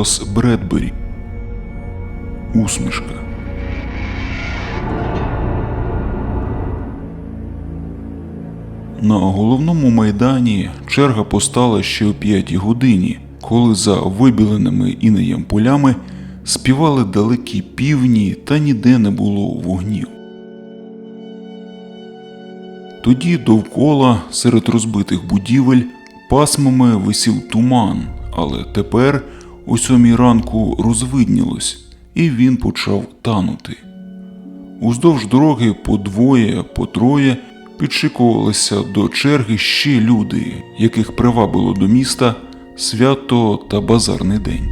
Дуглас Бредбері. Усмішка. На головному майдані черга постала ще о п'ятій годині, коли за вибіленими інеєм полями співали далекі півні та ніде не було вогнів. Тоді довкола, серед розбитих будівель, пасмами висів туман, але тепер о сьомій ранку розвиднілось, і він почав танути. Уздовж дороги по двоє, по троє підшикувалися до черги ще люди, яких привабило до міста свято та базарний день.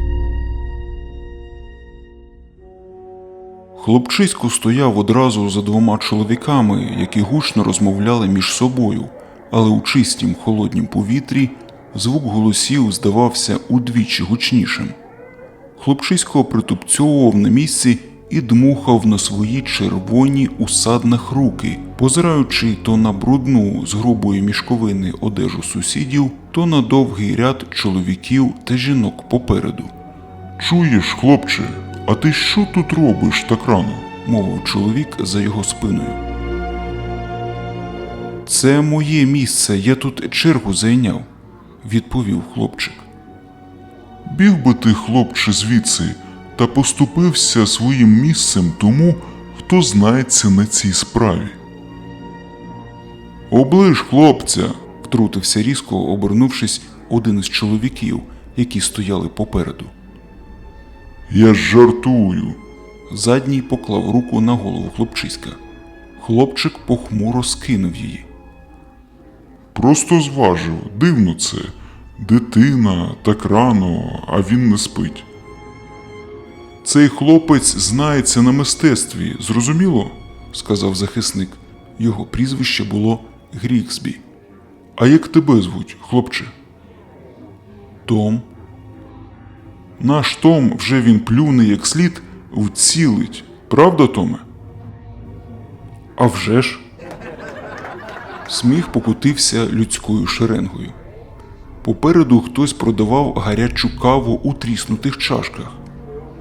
Хлопчисько стояв одразу за двома чоловіками, які гучно розмовляли між собою, але у чистім холоднім повітрі звук голосів здавався удвічі гучнішим. Хлопчисько притупцьовував на місці і дмухав на свої червоні у саднах руки, позираючи то на брудну з грубої мішковини одежу сусідів, то на довгий ряд чоловіків та жінок попереду. Чуєш, хлопче, а ти що тут робиш так рано? мовив чоловік за його спиною. Це моє місце, я тут чергу зайняв, відповів хлопчик. Біг би ти, хлопче, звідси, та поступився своїм місцем тому, хто знається на цій справі. Оближ, хлопця, втрутився різко, обернувшись один із чоловіків, які стояли попереду. я ж жартую. Задній поклав руку на голову хлопчиська. Хлопчик похмуро скинув її. Просто зважив, дивно це. Дитина так рано, а він не спить. Цей хлопець знається на мистецтві, зрозуміло? сказав захисник. Його прізвище було Гріксбі. А як тебе звуть, хлопче? Том, Наш Том вже він плюне як слід вцілить. Правда, Томе? а вже ж. Сміх покотився людською шеренгою. Попереду хтось продавав гарячу каву у тріснутих чашках.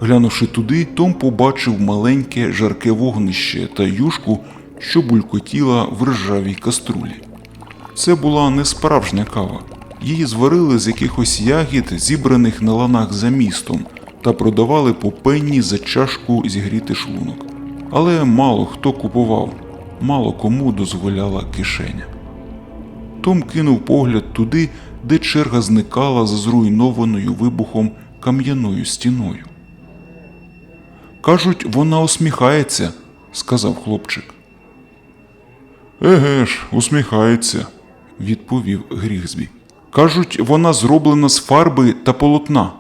Глянувши туди, Том побачив маленьке жарке вогнище та юшку, що булькотіла в ржавій каструлі. Це була не справжня кава. Її зварили з якихось ягід, зібраних на ланах за містом, та продавали по пенні за чашку зігріти шлунок. Але мало хто купував, мало кому дозволяла кишеня. Том кинув погляд туди, де черга зникала за зруйнованою вибухом кам'яною стіною. Кажуть, вона усміхається, сказав хлопчик, Еге ж, усміхається. відповів Грігзбі. Кажуть, вона зроблена з фарби та полотна.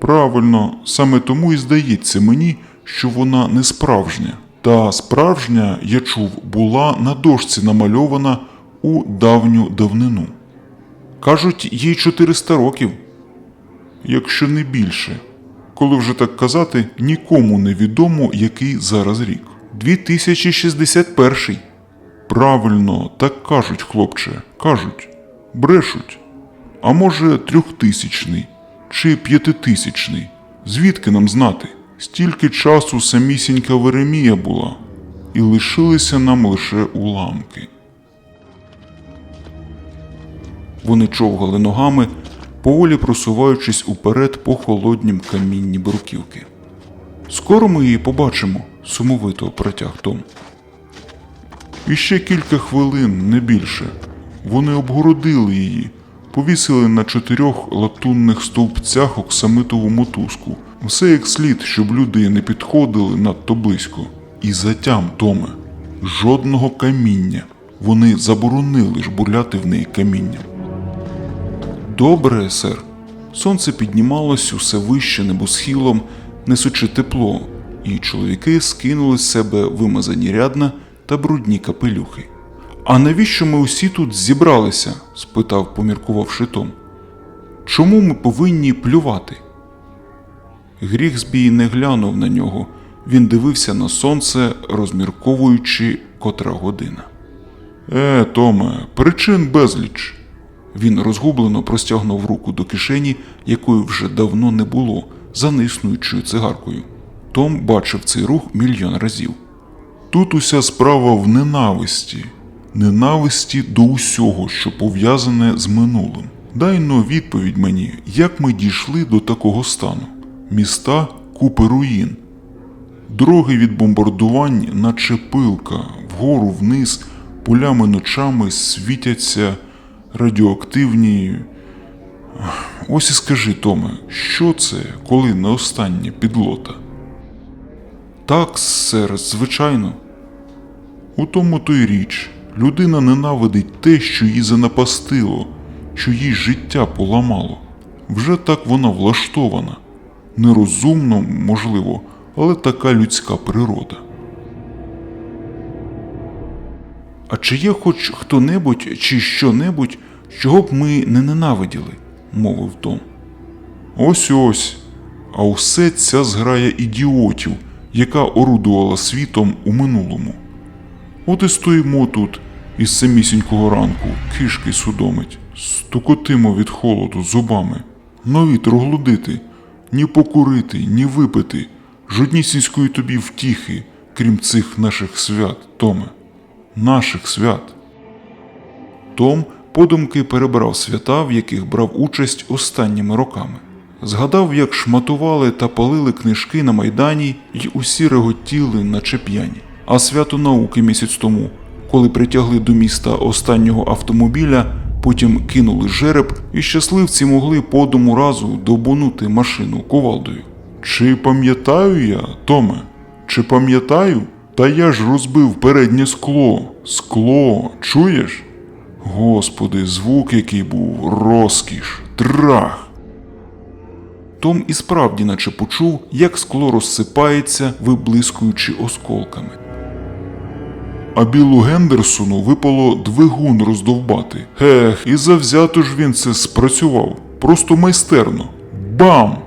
Правильно, саме тому і здається мені, що вона не справжня. Та справжня, я чув, була на дошці намальована у давню давнину. Кажуть, їй 400 років. Якщо не більше. Коли вже так казати, нікому не відомо, який зараз рік. 2061. Правильно, так кажуть, хлопче, кажуть, брешуть. А може, трьохтисячний чи п'ятитисячний. Звідки нам знати? Стільки часу самісінька Веремія була, і лишилися нам лише уламки. Вони човгали ногами, поволі просуваючись уперед по холоднім камінні бруківки. Скоро ми її побачимо, сумовито протяг Том. Іще кілька хвилин, не більше. Вони обгородили її, повісили на чотирьох латунних стовпцях оксамитову мотузку. Все як слід, щоб люди не підходили надто близько. І затям, Томе, жодного каміння. Вони заборонили жбурляти в неї камінням. Добре, сер. Сонце піднімалось усе вище небосхилом, несучи тепло, і чоловіки скинули з себе вимазані рядна та брудні капелюхи. А навіщо ми усі тут зібралися? спитав, поміркувавши Том. Чому ми повинні плювати? Гріхсбій не глянув на нього. Він дивився на сонце, розмірковуючи котра година. Е, Томе, причин безліч. Він розгублено простягнув руку до кишені, якої вже давно не було, за неіснуючою цигаркою. Том бачив цей рух мільйон разів. Тут уся справа в ненависті, ненависті до усього, що пов'язане з минулим. Дай но відповідь мені, як ми дійшли до такого стану. Міста купи руїн. Дороги від бомбардувань, наче пилка, вгору вниз, полями ночами світяться радіоактивні. Ось і скажи, Томе, що це, коли не остання підлота? Так, сер, звичайно. У тому то й річ. Людина ненавидить те, що її занапастило, що їй життя поламало. Вже так вона влаштована. Нерозумно, можливо, але така людська природа. А чи є хоч хто-небудь чи що-небудь, чого б ми не ненавиділи? мовив Том. Ось ось. А усе ця зграя ідіотів, яка орудувала світом у минулому. От і стоїмо тут із самісінького ранку, кишки судомить, стукотимо від холоду зубами, нові троглудити, ні покурити, ні випити, жоднісінської тобі втіхи, крім цих наших свят, Томе. Наших свят. Том подумки перебрав свята, в яких брав участь останніми роками. Згадав, як шматували та палили книжки на майдані й усі реготіли, наче п'яні. А свято науки місяць тому, коли притягли до міста останнього автомобіля, потім кинули жереб, і щасливці могли по одному разу добунути машину кувалдою. Чи пам'ятаю я, Томе? Чи пам'ятаю? Та я ж розбив переднє скло. Скло, чуєш? Господи, звук який був, розкіш, трах. Том і справді наче почув, як скло розсипається, виблискуючи осколками. А білу Гендерсону випало двигун роздовбати. Ех, і завзято ж він це спрацював. Просто майстерно. Бам!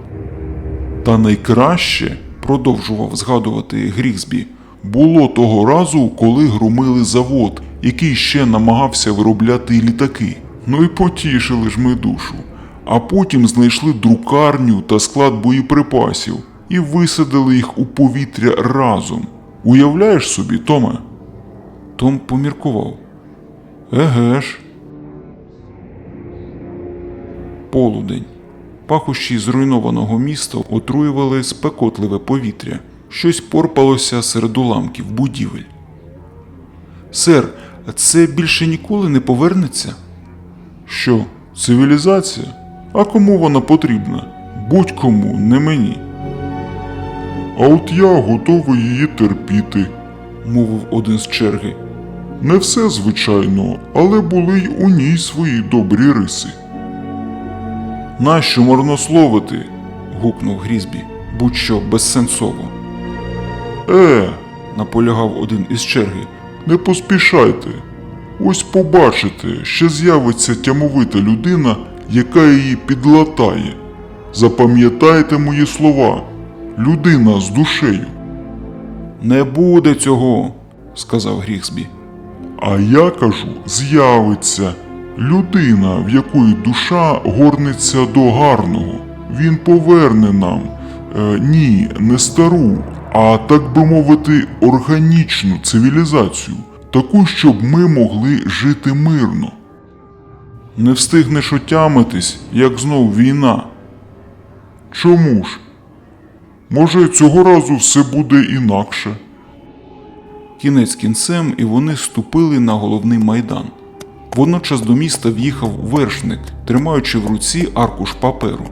Та найкраще, Продовжував згадувати Грігсбі. Було того разу, коли громили завод, який ще намагався виробляти літаки. Ну і потішили ж ми душу. А потім знайшли друкарню та склад боєприпасів і висадили їх у повітря разом. Уявляєш собі, Томе? Том поміркував. Еге ж. Полудень. Пахощі зруйнованого міста отруювали спекотливе повітря. Щось порпалося серед уламків будівель. Сер, це більше ніколи не повернеться? Що, цивілізація? А кому вона потрібна? Будь-кому, не мені. А от я готовий її терпіти. мовив один з черги. Не все, звичайно, але були й у ній свої добрі риси. Нащо марнословити? гукнув Грізбі, будь-що безсенсово. Е, Наполягав один із черги. не поспішайте. Ось побачите, ще з'явиться тямовита людина, яка її підлатає. Запам'ятайте мої слова. Людина з душею. Не буде цього, сказав Грігсбі. А я кажу, з'явиться людина, в якої душа горниться до гарного. Він поверне нам е, ні, не стару, а так би мовити, органічну цивілізацію, таку, щоб ми могли жити мирно. Не встигнеш отямитись, як знов війна. Чому ж? Може, цього разу все буде інакше. Кінець кінцем, і вони ступили на головний майдан. Водночас до міста в'їхав вершник, тримаючи в руці аркуш паперу.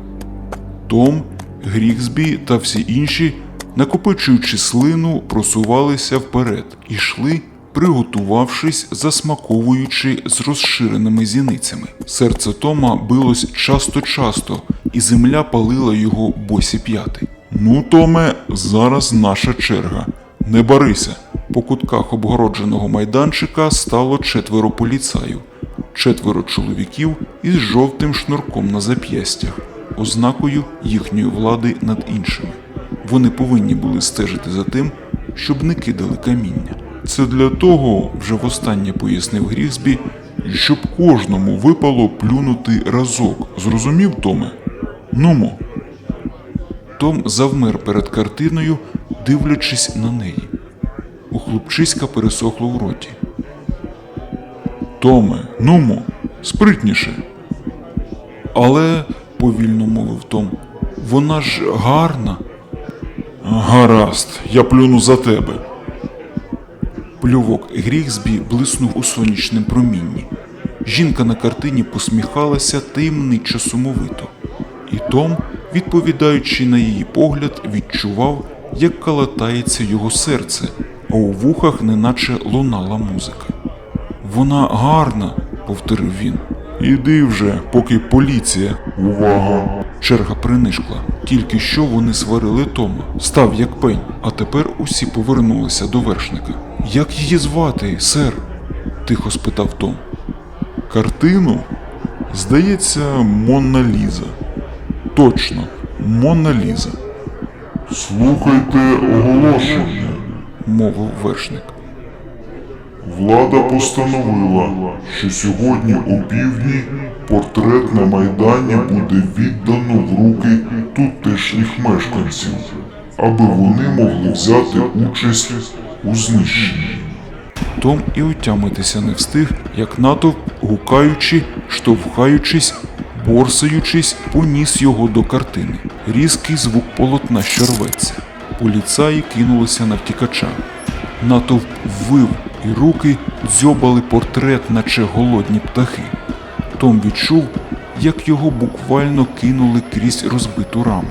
Том, Грігсбі та всі інші, накопичуючи слину, просувалися вперед і йшли, приготувавшись, засмаковуючи з розширеними зіницями. Серце Тома билось часто-часто, і земля палила його босі п'яти. Ну, Томе, зараз наша черга. Не барися. По кутках обгородженого майданчика стало четверо поліцаїв, четверо чоловіків із жовтим шнурком на зап'ястях, ознакою їхньої влади над іншими. Вони повинні були стежити за тим, щоб не кидали каміння. Це для того, Вже востаннє пояснив Грігсбі, і щоб кожному випало плюнути разок. Зрозумів, Томе? Нумо. Том завмер перед картиною, дивлячись на неї. У хлопчиська пересохло в роті. Томе, нумо, спритніше. Але, повільно мовив Том, вона ж гарна. Гаразд, я плюну за тебе. Плювок Грігсбі блиснув у сонячному промінні. Жінка на картині посміхалася таємничо сумовито. І Том, відповідаючи на її погляд, відчував, як калатається його серце, а у вухах неначе лунала музика. Вона гарна, повторив він. Іди вже, поки поліція. Увага! Черга принишкла. Тільки що вони сварили Тома, став як пень, а тепер усі повернулися до вершника. Як її звати, сер? тихо спитав Том. Картину? Здається, Монна Ліза. Точно, Монна Ліза. Слухайте оголошення. мовив вершник. Влада постановила, що сьогодні о півдні портрет на Майдані буде віддано в руки тутешніх мешканців, аби вони могли взяти участь у знищенні. Том і отямитися не встиг, як натовп, гукаючи, штовхаючись, борсаючись, поніс його до картини. Різкий звук полотна, що рветься. Поліцаї кинулися на втікача. Натовп вив, і руки дзьобали портрет, наче голодні птахи. Том відчув, як його буквально кинули крізь розбиту раму.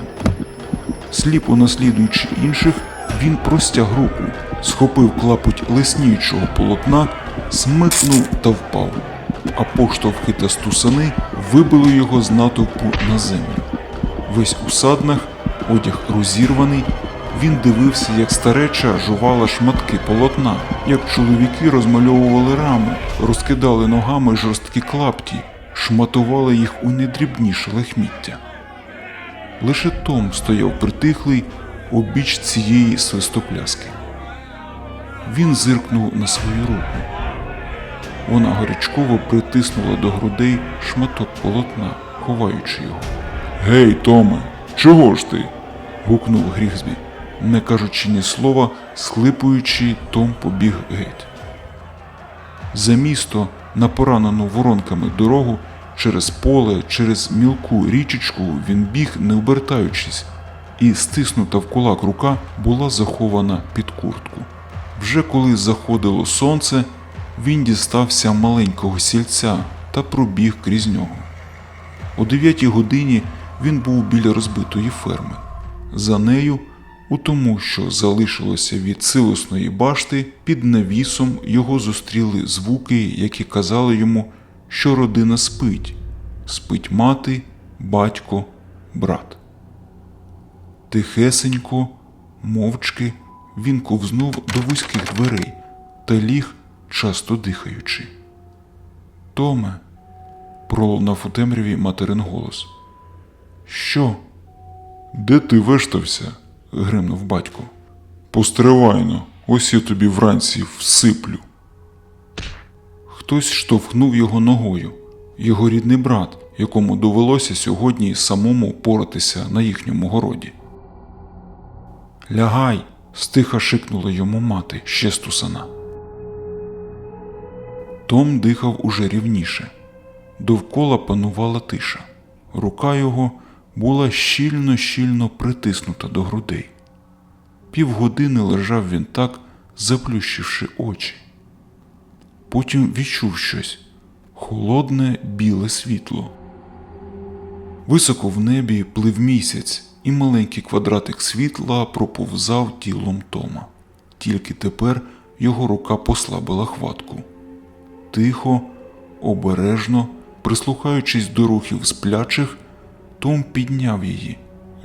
Сліпо наслідуючи інших, він простяг руку, схопив клапоть лисніючого полотна, смикнув та впав, а поштовхи та стусани вибили його з натовпу на землю. Весь у саднах, одяг розірваний, він дивився, як стареча жувала шматки полотна, як чоловіки розмальовували раму, розкидали ногами жорсткі клапті, шматували їх у недрібніше лахміття. Лише Том стояв притихлий обіч цієї свистопляски. Він зиркнув на свою руку. Вона гарячково притиснула до грудей шматок полотна, ховаючи його. Гей, Томе, чого ж ти? Гукнув Грігсбі, не кажучи ні слова, схлипуючи, Том побіг геть. За місто, на поранену воронками дорогу, через поле, через мілку річечку він біг, не обертаючись, і стиснута в кулак рука була захована під куртку. Вже коли заходило сонце, він дістався маленького сільця та пробіг крізь нього. О дев'ятій годині він був біля розбитої ферми. За нею, у тому, що залишилося від силосної башти, під навісом його зустріли звуки, які казали йому, що родина спить, спить мати, батько, брат. Тихесенько, мовчки, він ковзнув до вузьких дверей та ліг, часто дихаючи. Томе, пролунав у темряві материн голос. Що? Де ти вештався? Гримнув батько. Постривайно, ось я тобі вранці всиплю. Хтось штовхнув його ногою. Його рідний брат, якому довелося сьогодні самому поратися на їхньому городі. Лягай, стиха шикнула йому мати ще стусана. Том дихав уже рівніше. Довкола панувала тиша. Рука його була щільно-щільно притиснута до грудей. Півгодини лежав він так, заплющивши очі. Потім відчув щось холодне біле світло. Високо в небі плив місяць, і маленький квадратик світла проповзав тілом Тома. Тільки тепер його рука послабила хватку. Тихо, обережно, прислухаючись до рухів сплячих, Том підняв її.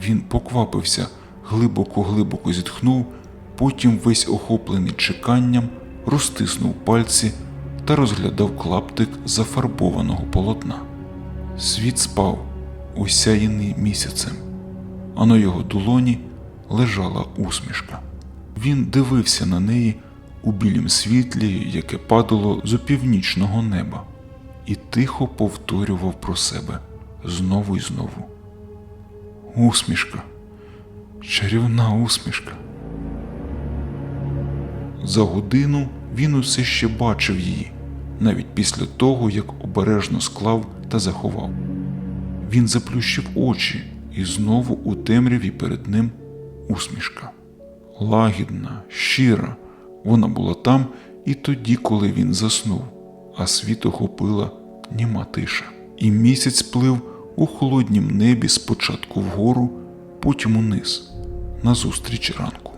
Він поквапився, глибоко-глибоко зітхнув, потім весь охоплений чеканням, розтиснув пальці та розглядав клаптик зафарбованого полотна. Світ спав, осяяний місяцем, а на його долоні лежала усмішка. Він дивився на неї у білім світлі, яке падало з опівнічного неба. і тихо повторював про себе знову і знову. Усмішка, чарівна усмішка. За годину він усе ще бачив її, навіть після того, як обережно склав та заховав. Він заплющив очі, і знову у темряві перед ним усмішка. Лагідна, щира, вона була там і тоді, коли він заснув, а світ охопила німа тиша. І місяць плив у холоднім небі спочатку вгору, потім униз, назустріч ранку.